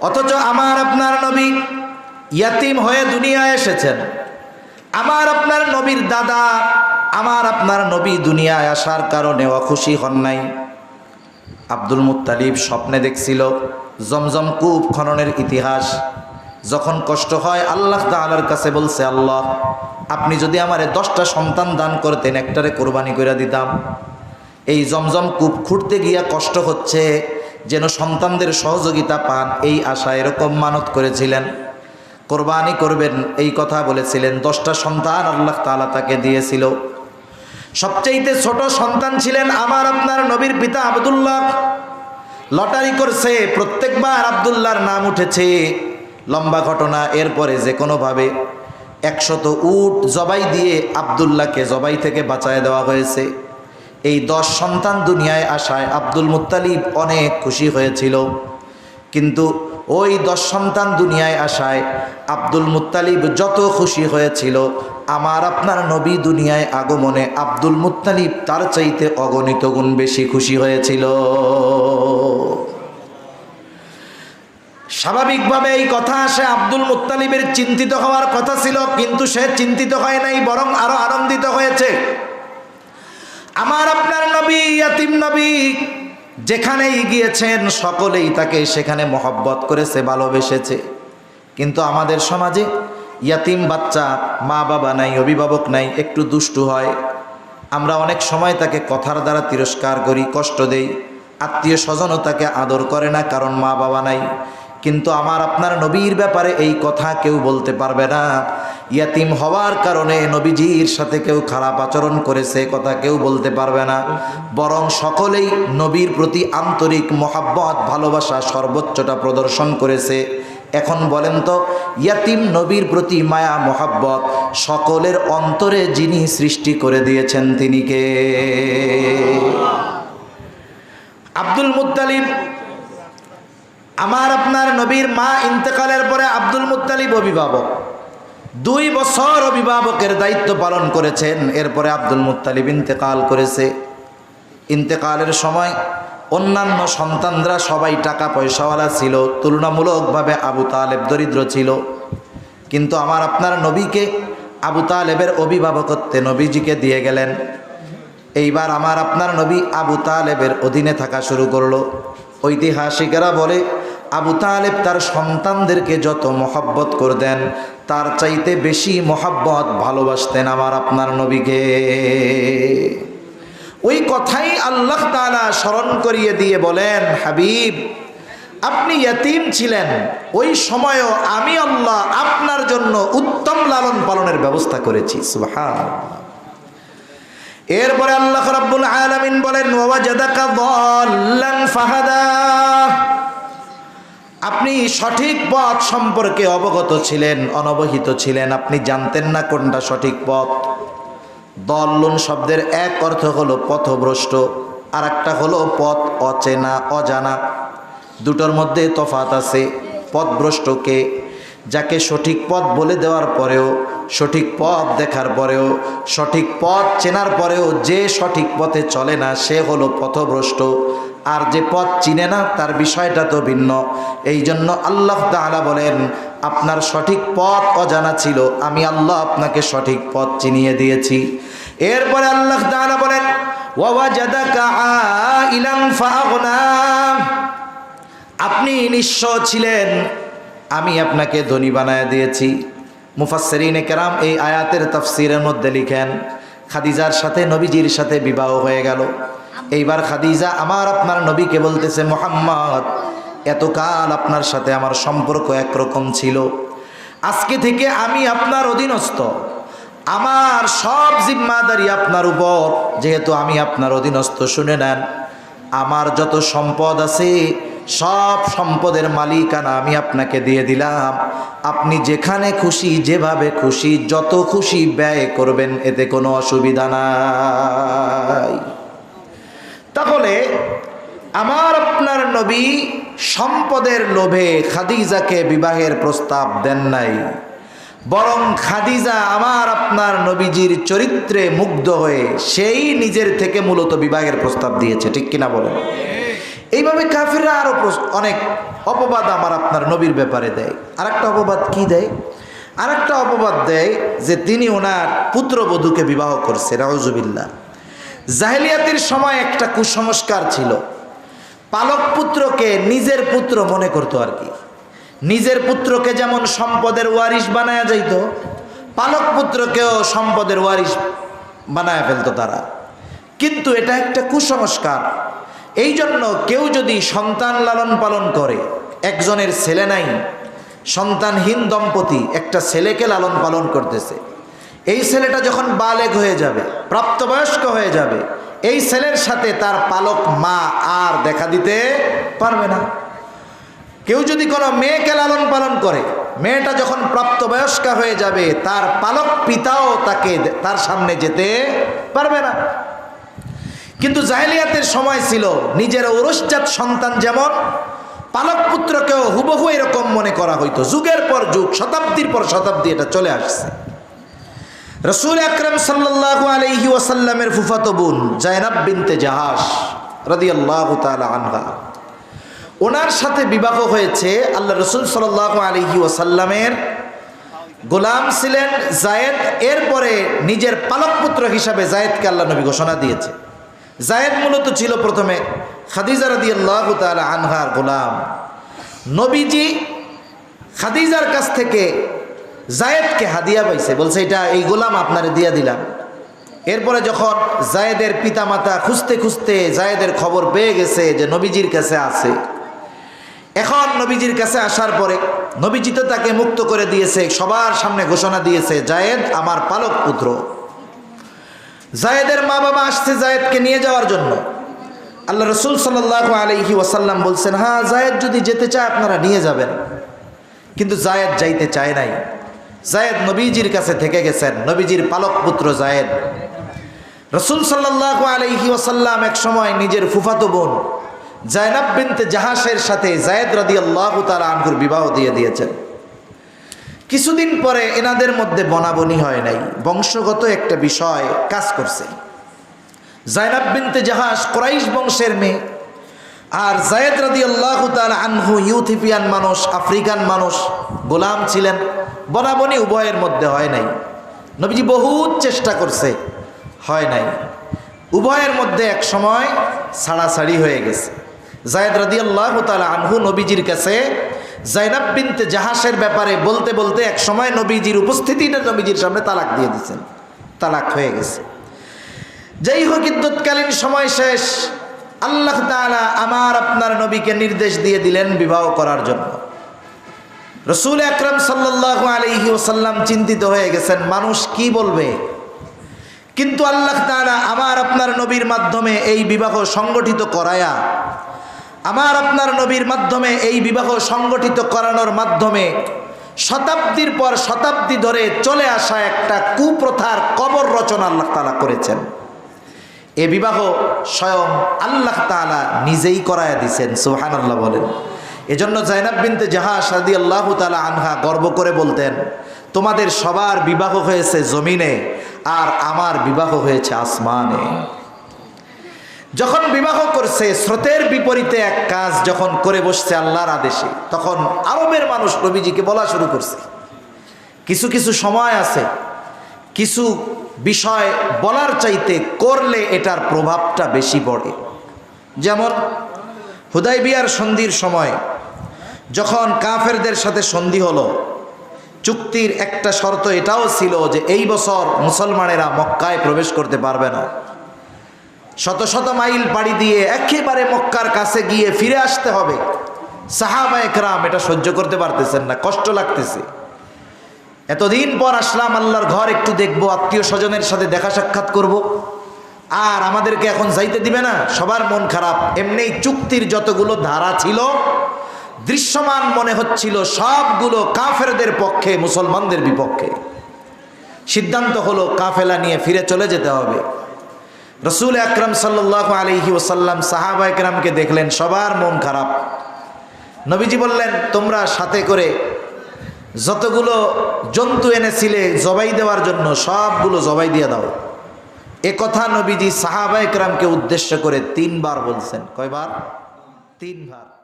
অথচ আমার আপনার নবী ইয়াতিম হয়ে দুনিয়ায় এসেছেন। আমার আপনার নবীর দাদা, আমার আপনার নবী দুনিয়ায় আসার কারণে অখুশি হন নাই। আব্দুল মুত্তালিব স্বপ্নে দেখছিল জমজম কূপ খননের ইতিহাস। যখন কষ্ট হয়, আল্লাহ তাআলার কাছে বলছে, আল্লাহ, আপনি যদি আমারে দশটা সন্তান দান করতেন, একটারে কোরবানি করে দিতাম। এই জমজম কূপ খুঁড়তে গিয়া কষ্ট হচ্ছে যেন সন্তানদের সহযোগিতা পান, এই আশা এরকম মানত করেছিলেন। কোরবানি করবেন, এই কথা বলেছিলেন। দশটা সন্তান আল্লাহ তাআলা তাকে দিয়েছিল। সবচাইতে ছোট সন্তান ছিলেন আমার আপনার নবীর পিতা আবদুল্লাহ। লটারি করছে, প্রত্যেকবার আবদুল্লাহর নাম উঠেছে। লম্বা ঘটনা, এরপরে যে কোনোভাবে একশত উট জবাই দিয়ে আবদুল্লাহকে জবাই থেকে বাঁচায় দেওয়া হয়েছে। এই দশ সন্তান দুনিয়ায় আসায় আব্দুল মুত্তালিব অনেক খুশি হয়েছিল। কিন্তু ওই দশ সন্তান দুনিয়ায় আসায় আব্দুল মুত্তালিব যত খুশি হয়েছিল, আমার আপনার নবী দুনিয়ায় আগমনে আব্দুল মুত্তালিব তার চাইতে অগণিত গুণ বেশি খুশি হয়েছিল। স্বাভাবিকভাবে এই কথা আসে আব্দুল মুত্তালিবের চিন্তিত হওয়ার কথা ছিল, কিন্তু সে চিন্তিত হয় নাই, বরং আরও আনন্দিত হয়েছে। আমার আপনার নবী, ইয়াতিম নবী, যেখানেই গিয়েছেন, সকলেই তাকে সেখানে মহব্বত করেছে, ভালোবেসেছে। কিন্তু আমাদের সমাজে ইয়াতিম বাচ্চা, মা বাবা নাই, অভিভাবক নাই, একটু দুষ্টু হয়। আমরা অনেক সময় তাকে কথার দ্বারা তিরস্কার করি, কষ্ট দেই। আত্মীয় স্বজনও তাকে আদর করে না, কারণ মা বাবা নাই। কিন্তু আমার আপনার নবীর ব্যাপারে এই কথা কেউ বলতে পারবে না। ইয়াতিম হওয়ার কারণে নবীজির সাথে কেউ খারাপ আচরণ করেছে কথা কেউ বলতে পারবে না। বরং সকলেই নবীর প্রতি আন্তরিক মহাব্বত, ভালোবাসা, সর্বোচ্চটা প্রদর্শন করেছে। এখন বলেন তো, ইয়াতিম নবীর প্রতি মায়া, মহাব্বত সকলের অন্তরে যিনি সৃষ্টি করে দিয়েছেন তিনি কে? আব্দুল মুত্তালিব আমার আপনার নবীর মা ইন্তেকালের পরে আব্দুল মুত্তালিব অভিভাবক। দুই বছর অভিভাবকের দায়িত্ব পালন করেছেন, এরপরে আব্দুল মুত্তালিব ইন্তেকাল করেছে। ইন্তেকালের সময় অন্যান্য সন্তানরা সবাই টাকা পয়সাওয়ালা ছিল, তুলনামূলকভাবে আবু তালেব দরিদ্র ছিল। কিন্তু আমার আপনার নবীকে আবু তালেবের অভিভাবকত্বে নবীজিকে দিয়ে গেলেন। এইবার আমার আপনার নবী আবু তালেবের অধীনে থাকা শুরু করল। ঐতিহাসিকেরা বলে আবু তালেব তার সন্তানদেরকে যত মহাব্বত করতেন, তার চাইতে বেশি মহাব্বত ভালোবাসতেন আমার আপনার নবীকে। ওই কথাই আল্লাহ তালা স্মরণ করিয়ে দিয়ে বলেন, হাবিব, আপনি ইয়তিম ছিলেন, ওই সময়ও আমি আল্লাহ আপনার জন্য উত্তম লালন পালনের ব্যবস্থা করেছি। এরপরে আল্লাহ রাব্বুল আলামিন বলেন ওয়াজাদাকা দাল্লান ফাহাদা। আপনি সঠিক পথ সম্পর্কে অবগত ছিলেন, অনবহিত ছিলেন, আপনি জানতেন না কোনটা সঠিক পথ। দল্লুন শব্দের এক অর্থ হলো পথভ্রষ্ট আর একটা হলো পথ অচেনা, অজানা। দুটোর মধ্যে তফাত আছে পথভ্রষ্টকে যাকে সঠিক পথ বলে দেওয়ার পরেও, সঠিক পথ দেখার পরেও, সঠিক পথ চেনার পরেও যে সঠিক পথে চলে না, সে হলো পথভ্রষ্ট। আর যে পথ চিনে না, তার বিষয়টা তো ভিন্ন। এই জন্য আল্লাহ তাআলা বলেন, আপনার সঠিক পথ অজানা ছিল, আমি আল্লাহ আপনাকে সঠিক পথ চিনিয়ে দিয়েছি। এরপরে আল্লাহ তাআলা বলেন আপনি নিঃস্ব ছিলেন, আমি আপনাকে ধনী বানায় দিয়েছি। মুফাসসিরিনে কেরাম এই আয়াতের তাফসিরের মধ্যে লিখেন, খাদিজার সাথে নবীজির সাথে বিবাহ হয়ে গেল। এইবার খাদিজা আমার আপনার নবীকে বলতেছে, মোহাম্মদ, এতকাল আপনার সাথে আমার সম্পর্ক একরকম ছিল। আজকে থেকে আমি আপনার অধীনস্থ। আমার সব জিম্মাদারি আপনার উপর। যেহেতু আমি আপনার অধীনস্থ, শুনে নেন। আমার যত সম্পদ আছে, সব সম্পদের মালিকানা আমি আপনাকে দিয়ে দিলাম। আপনি যেখানে খুশি, যেভাবে খুশি, যত খুশি ব্যয় করবেন, এতে কোনো অসুবিধা নাই। তাহলে আমার আপনার নবী সম্পদের লোভে খাদিজাকে বিবাহের প্রস্তাব দেন নাই। বরং খাদিজা আমার আপনার নবীজির চরিত্রে মুগ্ধ হয়ে সেই নিজের থেকে মূলত বিবাহের প্রস্তাব দিয়েছে, ঠিক কিনা বলেন? এইভাবে কাফিররা আরও অনেক অপবাদ আমার আপনার নবীর ব্যাপারে দেয়। আরেকটা অপবাদ কি দেয়? আরেকটা অপবাদ দেয় যে তিনি ওনার পুত্রবধূকে বিবাহ করছে রাউজুবিল্লা জাহেলিয়াতির সময় একটা কুসংস্কার ছিল। পালক পুত্রকে নিজের পুত্র মনে করতো আর কি। নিজের পুত্রকে যেমন সম্পদের ওয়ারিশ বানায়া যাইতো, পালক পুত্রকেও সম্পদের ওয়ারিশ বানায় ফেলতো তারা। কিন্তু এটা একটা কুসংস্কার। এই জন্য কেউ যদি সন্তান লালন পালন করে, একজনের ছেলে নাই, সন্তানহীন দম্পতি একটা ছেলেকে লালন পালন করতেছে। এই ছেলেটা যখন বালেগ হয়ে যাবে, প্রাপ্তবয়স্ক হয়ে যাবে, এই ছেলের সাথে তার পালক মা আর দেখা দিতে পারবে না। কেউ যদি কোনো মেয়েকে লালন পালন করে, মেয়েটা যখন প্রাপ্তবয়স্কা হয়ে যাবে, তার পালক পিতাও তাকে তার সামনে যেতে পারবে না। কিন্তু জাহেলিয়াতের সময় ছিল, নিজের ঔরসজাত সন্তান যেমন, পালক পুত্রকেও হুবহু এরকম মনে করা হইতো। যুগের পর যুগ, শতাব্দীর পর শতাব্দী এটা চলে আসছে। রসুল আকরম সাল্লাহ আলহি ওয়াসাল্লামের ফুফাতো বোন জায়নাব বিনতে জাহাস রদি আল্লাহ আনহা। ওনার সাথে বিবাহ হয়েছে, আল্লাহ রসুল সাল্লাহ আলহি ওয়াসাল্লামের গোলাম ছিলেন জায়েদ, এরপরে নিজের পালক পুত্র হিসাবে জায়েদকে আল্লাহ নবী ঘোষণা দিয়েছে। জায়েদ মূলত ছিল প্রথমে খাদিজা রদি আল্লাহ আনহার গোলাম। নবীজি খাদিজার কাছ থেকে জায়েদকে হাদিয়া পাইছে, বলছে, এটা এই গোলাম আপনারে দিয়া দিলাম। এরপরে যখন জায়েদের পিতামাতা খুঁজতে খুঁজতে জায়েদের খবর পেয়ে গেছে যে নবীজির কাছে আছে, এখন নবীজির কাছে আসার পরে নবীজি তো তাকে মুক্ত করে দিয়েছে, সবার সামনে ঘোষণা দিয়েছে, জায়েদ আমার পালক পুত্র। জায়েদের মা বাবা আসছে জায়েদকে নিয়ে যাওয়ার জন্য। আল্লাহ রসুল সাল্লাহ আলহি ওয়াসাল্লাম বলছেন হ্যাঁ জায়েদ যদি যেতে চায় আপনারা নিয়ে যাবেন। কিন্তু জায়েদ যাইতে চায় নাই। জায়েদ নবীজির কাছে থেকে গেছেন। নবীজির পালক পুত্র জায়েদ। রসুল সাল্লাহ আলহি ওসাল্লাম এক সময় নিজের ফুফাতো বোন জায়নাব বিনতে জাহাসের সাথে জায়েদ রাদি আল্লাহ তালা আনহুর বিবাহ দিয়ে দিয়েছেন। কিছুদিন পরে এনাদের মধ্যে বনাবনি হয় নাই। বংশগত একটা বিষয় কাজ করছে। জায়নাব বিনতে জাহাজ কোরাইশ বংশের মেয়ে আর জায়েদ রাদি আল্লাহ তাল আনহু ইউথিপিয়ান মানুষ, আফ্রিকান মানুষ গোলাম ছিলেন। বনাবনি উভয়ের মধ্যে হয় নাই। নবীজি বহুত চেষ্টা করছে, হয় নাই। উভয়ের মধ্যে এক সময় ছাড়াছাড়ি হয়ে গেছে। জায়দ রাদি আল্লাহ তাল আনহু নবীজির কাছে জাইনাব বিনতে জাহাসের ব্যাপারে বলতে বলতে এক সময় নবীজির উপস্থিতিটা নবীজির সামনে তালাক দিয়ে দিচ্ছেন তালাক হয়ে গেছে। যাই হোক, ইদ্যুৎকালীন সময় শেষ। আল্লাহ তালা আমার আপনার নবীকে নির্দেশ দিয়ে দিলেন বিবাহ করার জন্য। রসুল আকরম সাল্লাহ আলহি ওসাল্লাম চিন্তিত হয়ে গেছেন, মানুষ কি বলবে? কিন্তু আল্লাহ তালা আমার আপনার নবীর মাধ্যমে এই বিবাহ সংগঠিত করায়া, আমার আপনার নবীর মাধ্যমে এই বিবাহ সংগঠিত করানোর মাধ্যমে শতাব্দীর পর শতাব্দী ধরে চলে আসা একটা কুপ্রথার কবর রচনা আল্লাহ তালা করেছেন। এ বিবাহ স্বয়ং আল্লাহ তালা নিজেই করায়া দিছেন সুহান আল্লাহ বলেন। এজন্য জাইনাব বিনতে জাহা সাদি আল্লাহ তালা আনহা গর্ব করে বলতেন, তোমাদের সবার বিবাহ হয়েছে জমিনে আর আমার বিবাহ হয়েছে আসমানে। যখন বিবাহ করছে, স্রোতের বিপরীতে এক কাজ যখন করে বসছে আল্লাহর আদেশে, তখন আরবের মানুষ নবীজিকে বলা শুরু করছে। কিছু কিছু সময় আছে, কিছু বিষয় বলার চাইতে করলে এটার প্রভাবটা বেশি পড়ে। যেমন হুদাই বিয়ার সন্ধির সময় যখন কাফেরদের সাথে সন্ধি হলো, চুক্তির একটা শর্ত এটাও ছিল যে এই বছর মুসলমানেরা মক্কায় প্রবেশ করতে পারবে না। শত শত মাইল পাড়ি দিয়ে একেবারে মক্কার কাছে গিয়ে ফিরে আসতে হবে। সাহাবা একরাম এটা সহ্য করতে পারতেছেন না, কষ্ট লাগতেছে। এতদিন পর আসলাম, আল্লাহর ঘর একটু দেখব, আত্মীয় স্বজনের সাথে দেখা সাক্ষাৎ করব। আর আমাদেরকে এখন যাইতে দিবে না, সবার মন খারাপ। এমনি চুক্তির যতগুলো ধারা ছিল দৃশ্যমান মনে হচ্ছিল সবগুলো কাফেরদের পক্ষে, মুসলমানদের বিপক্ষে। সিদ্ধান্ত হলো কাফেলা নিয়ে ফিরে চলে যেতে হবে। রসুল আকরম সাল্লাহ আলহি ওসাল্লাম সাহাবা একরামকে দেখলেন, সবার মন খারাপ। নবীজি বললেন, তোমরা সাথে করে যতগুলো জন্তু এনেছিলে জবাই দেওয়ার জন্য সবগুলো জবাই দিয়ে দাও। এ কথা নবীজি সাহাবা একরামকে উদ্দেশ্য করে তিনবার বলছেন। কয়বার? তিনবার।